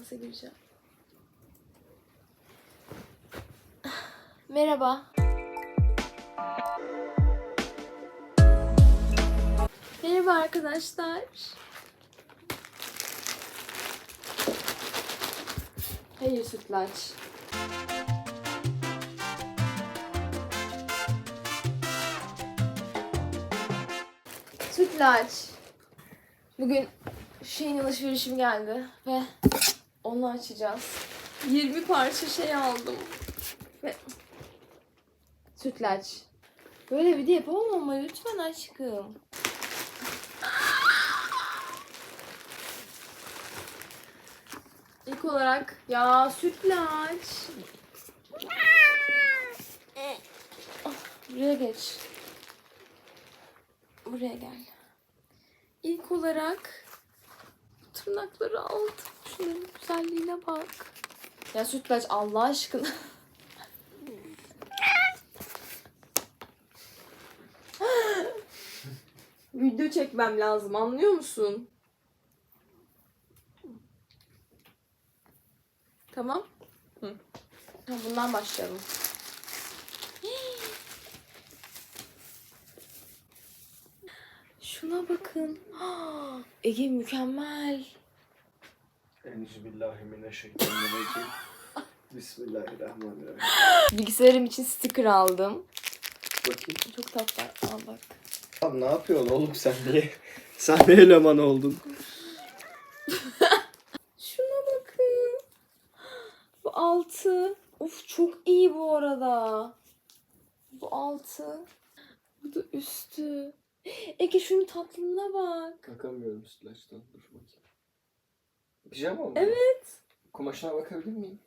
Nasıl gireceğim? Merhaba. Merhaba arkadaşlar. Hayır sütlaç. Sütlaç. Bugün şeyin alışverişim geldi ve onu açacağız. 20 parça şey aldım. Ve sütlaç. Böyle video yapamam ama lütfen aşkım. İlk olarak ya sütlaç. Ah, Buraya geç. Buraya gel. İlk olarak tırnakları aldım. Şunun güzelliğine bak. Ya sütlaç Allah aşkına. Video çekmem lazım anlıyor musun? Tamam. Hı. Bundan başlayalım. Şuna bakın. Ege mükemmel. Enzübillahimineşşeytanirracim. Bismillahirrahmanirrahim. Bilgisayarım için sticker aldım. Bakayım. Çok tatlı. Aa bak. Abi ne yapıyorsun oğlum sen niye? Sahne elemanı oldun. Şuna bakın. Bu altı. Of çok iyi bu arada. Bu altı. Bu da üstü. Ege şunun tatlılığına bak. Bakamıyorum sütlaçtan. Dur bakayım. Pijama mı? Evet. Kumaşına bakabilir miyim?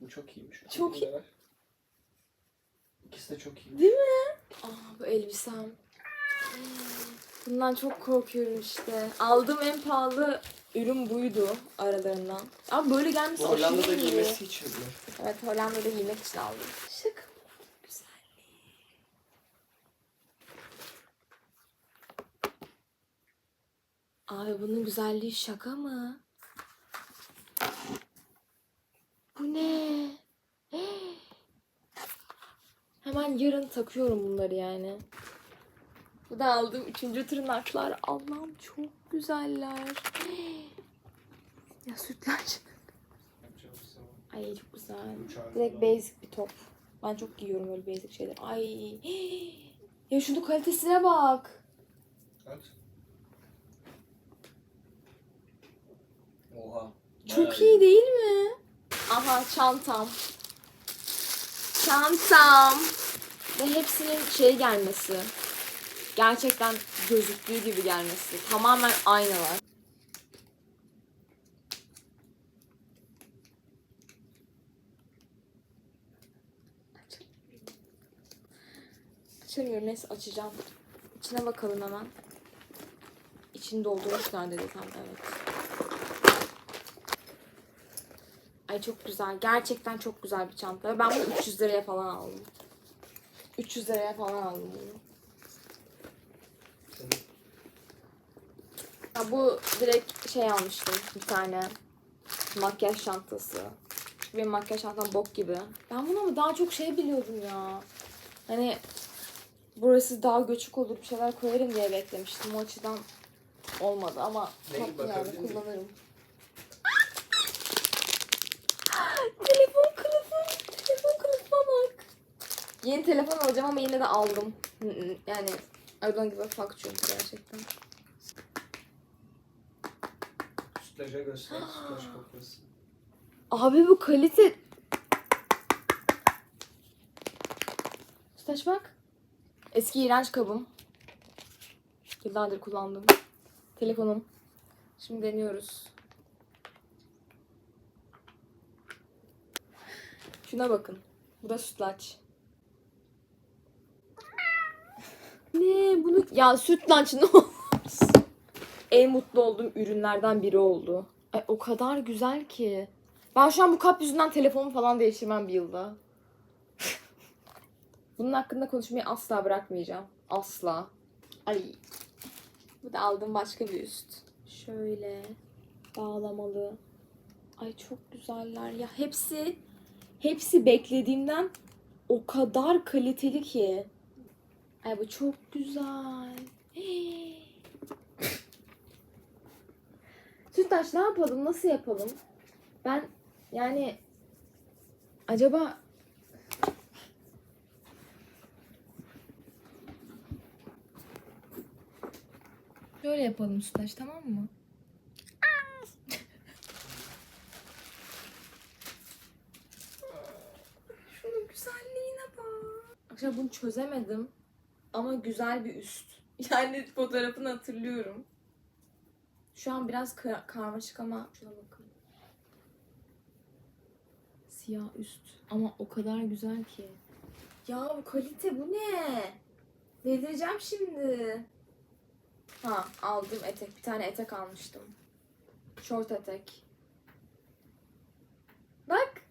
Bu çok iyiymiş. Çok iyi. İkisi de çok iyi. Değil mi? Aa bu elbisem. Bundan çok korkuyorum işte. Aldığım en pahalı ürün buydu aralarından. Ama böyle gelmesi Bu Hollanda'da iyi. giymesi için mi? Evet Hollanda'da giymek için aldım. Şaka Abi bunun güzelliği şaka mı? Bu ne? Hemen yarın takıyorum bunları yani. Bu da aldığım üçüncü tırnaklar. Allah'ım çok güzeller. Ya sütlaç. Ay çok güzel. Direkt basic bir top. Ben çok giyiyorum öyle basic şeyler. Ay. Ya şunun kalitesine bak. Aç. Oha. Çok iyi değil mi? Aha çantam. Çantam. Ve hepsinin şey gelmesi. Gerçekten gözüktüğü gibi gelmesi. Tamamen aynalar. Açamıyorum. Neyse açacağım. İçine bakalım hemen. İçini doldurmuşlar dedi tam evet. Ay çok güzel. Gerçekten çok güzel bir çanta. Ben bunu 300 liraya falan aldım. 300 liraya falan aldım bunu. Ya bu direkt şey almıştım bir tane. Makyaj çantası. Çünkü benim makyaj çantam bok gibi. Ben bunu ama daha çok şey biliyordum ya. Hani burası daha göçük olur bir şeyler koyarım diye beklemiştim. O açıdan olmadı ama tatlı yani kullanırım. Telefon kılıfı. Telefon kılıfıma bak. Yeni telefon alacağım ama yine de aldım. Yani I don't give a fuck çünkü gerçekten. Sütlaca göster. Sütlaç koklasın. Abi bu kalite... Sütaş bak. Eski iğrenç kabım. Yıllardır kullandım. Telefonum. Şimdi deniyoruz. Şuna bakın. Bu da sütlaç. Ne bunu... Ya sütlaç ne olmaz? En mutlu olduğum ürünlerden biri oldu. Ay, o kadar güzel ki. Ben şu an bu kap yüzünden telefonumu falan değiştirmem bir yılda. Bunun hakkında konuşmayı asla bırakmayacağım. Asla. Ay. Bu da aldığım başka bir üst. Şöyle. Bağlamalı. Ay çok güzeller ya. Hepsi hepsi beklediğimden o kadar kaliteli ki. Ay bu çok güzel. Hey. Sütaş ne yapalım? Nasıl yapalım? Ben yani acaba Şöyle yapalım Sütaş tamam mı? Şunun güzelliğine bak. Arkadaşlar bunu çözemedim. Ama güzel bir üst. Yani fotoğrafını hatırlıyorum. Şu an biraz kar- karmaşık ama şuna bakın. Siyah üst. Ama o kadar güzel ki. Ya bu kalite bu ne? Delireceğim şimdi. Ha aldım etek. Bir tane etek almıştım. Short etek. Bak.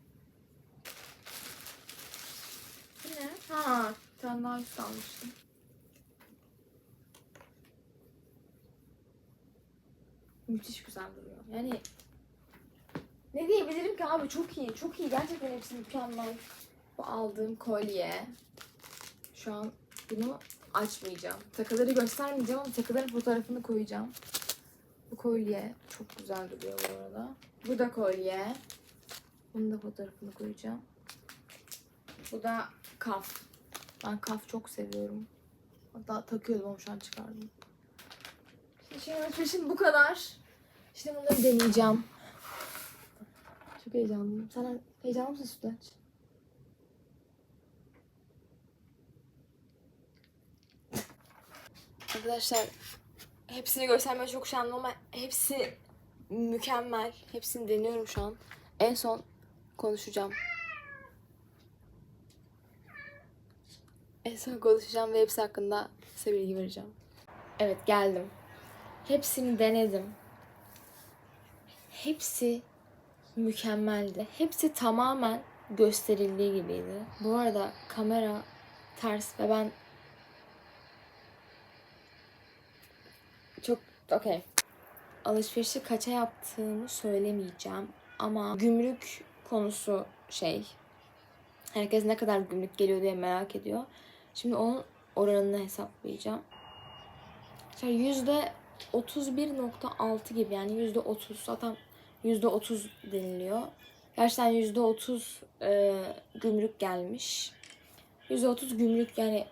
Bu ne? Ha bir tane daha üst almıştım. Müthiş güzel duruyor. Yani ne diyebilirim ki abi çok iyi. Çok iyi. Gerçekten hepsi mükemmel. Bu aldığım kolye. Şu an bunu açmayacağım. Takıları göstermeyeceğim ama takıların fotoğrafını koyacağım. Bu kolye çok güzel duruyor bu arada. Bu da kolye. Bunun da fotoğrafını koyacağım. Bu da kaf. Ben kaf çok seviyorum. Hatta takıyordum ama şu an çıkardım. Şimdi şey bu kadar. Şimdi bunları deneyeceğim. Çok heyecanlıyım. Sen heyecanlı mısın Sütlaç? Arkadaşlar hepsini göstermeye çok üşendim ama hepsi mükemmel. Hepsini deniyorum şu an. En son konuşacağım. En son konuşacağım ve hepsi hakkında size bilgi vereceğim. Evet geldim. Hepsini denedim. Hepsi mükemmeldi. Hepsi tamamen gösterildiği gibiydi. Bu arada kamera ters ve ben çok okey. Alışverişi kaça yaptığımı söylemeyeceğim ama gümrük konusu şey. Herkes ne kadar gümrük geliyor diye merak ediyor. Şimdi onun oranını hesaplayacağım. Yüzde 31.6 gibi yani yüzde 30 zaten yüzde 30 deniliyor. Gerçekten yüzde 30 e, gümrük gelmiş. Yüzde 30 gümrük yani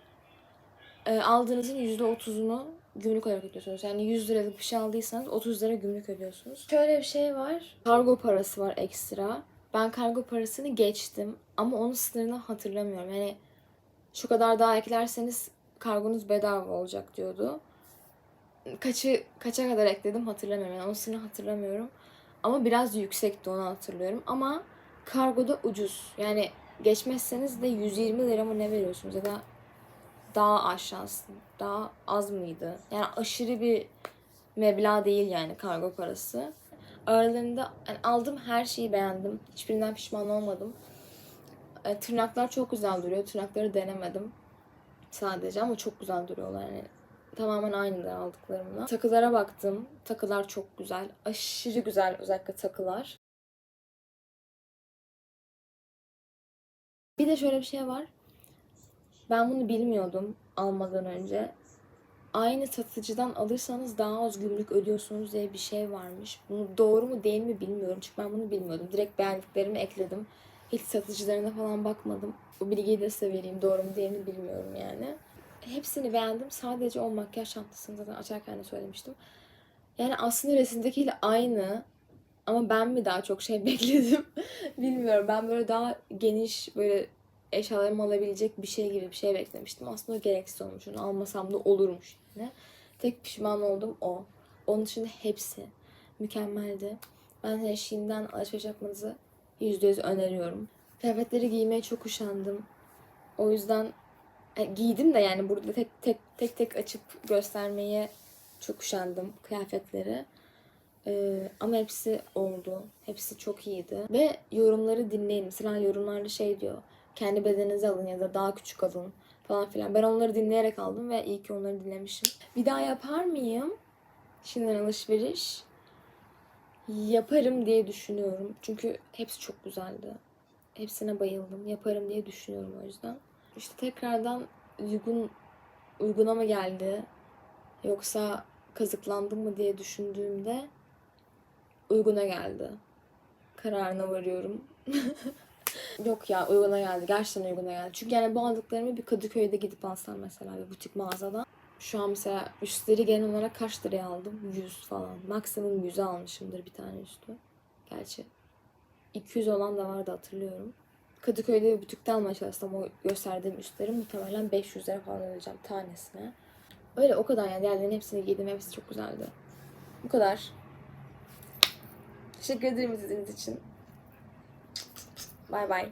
e, aldığınızın yüzde 30'unu gümrük olarak ödüyorsunuz. Yani 100 liralık bir şey aldıysanız 30 lira gümrük ödüyorsunuz. Şöyle bir şey var. Kargo parası var ekstra. Ben kargo parasını geçtim ama onun sınırını hatırlamıyorum. Yani şu kadar daha eklerseniz kargonuz bedava olacak diyordu. Kaçı kaça kadar ekledim hatırlamıyorum. Yani onun sınırını hatırlamıyorum. Ama biraz yüksekti onu hatırlıyorum. Ama kargoda ucuz. Yani geçmezseniz de 120 lira mı ne veriyorsunuz ya da daha aşağısı, daha az mıydı? Yani aşırı bir meblağ değil yani kargo parası. Aralarında yani aldığım her şeyi beğendim. Hiçbirinden pişman olmadım. E, tırnaklar çok güzel duruyor. Tırnakları denemedim sadece ama çok güzel duruyorlar yani. Tamamen aynı aldıklarımla. Takılara baktım. Takılar çok güzel. Aşırı güzel özellikle takılar. Bir de şöyle bir şey var. Ben bunu bilmiyordum almadan önce. Aynı satıcıdan alırsanız daha az gümrük ödüyorsunuz diye bir şey varmış. Bunu doğru mu değil mi bilmiyorum. Çünkü ben bunu bilmiyordum. Direkt beğendiklerimi ekledim. Hiç satıcılarına falan bakmadım. Bu bilgiyi de size vereyim. Doğru mu değil mi bilmiyorum yani. Hepsini beğendim. Sadece o makyaj çantasını zaten açarken de söylemiştim. Yani aslında resimdekiyle aynı. Ama ben mi daha çok şey bekledim bilmiyorum. Ben böyle daha geniş böyle eşyalarımı alabilecek bir şey gibi bir şey beklemiştim. Aslında gereksiz olmuş. Onu almasam da olurmuş yani. Tek pişman oldum o. Onun dışında hepsi mükemmeldi. Ben size Shein'den alışveriş yapmanızı %100 öneriyorum. Kıyafetleri giymeye çok üşendim. O yüzden e, giydim de yani burada tek tek tek tek açıp göstermeye çok üşendim kıyafetleri. Ee, ama hepsi oldu. Hepsi çok iyiydi. Ve yorumları dinleyin. Mesela yorumlarda şey diyor. Kendi bedeninizi alın ya da daha küçük alın falan filan. Ben onları dinleyerek aldım ve iyi ki onları dinlemişim. Bir daha yapar mıyım? Şimdiden alışveriş. Yaparım diye düşünüyorum. Çünkü hepsi çok güzeldi. Hepsine bayıldım. Yaparım diye düşünüyorum o yüzden. İşte tekrardan uygun uyguna mı geldi yoksa kazıklandım mı diye düşündüğümde uyguna geldi. Kararına varıyorum. Yok ya uyguna geldi. Gerçekten uyguna geldi. Çünkü yani bu aldıklarımı bir Kadıköy'de gidip alsam mesela bir butik mağazada. Şu an mesela üstleri genel olarak kaç liraya aldım? 100 falan. Maksimum 100'e almışımdır bir tane üstü. Gerçi 200 olan da vardı hatırlıyorum. Kadıköy'de bir butikte almaya o gösterdiğim üstleri muhtemelen 500 lira falan ödeyeceğim tanesine. Öyle o kadar yani diğerlerinin hepsini giydim. Hepsi çok güzeldi. Bu kadar. Teşekkür ederim izlediğiniz için. Bay bay.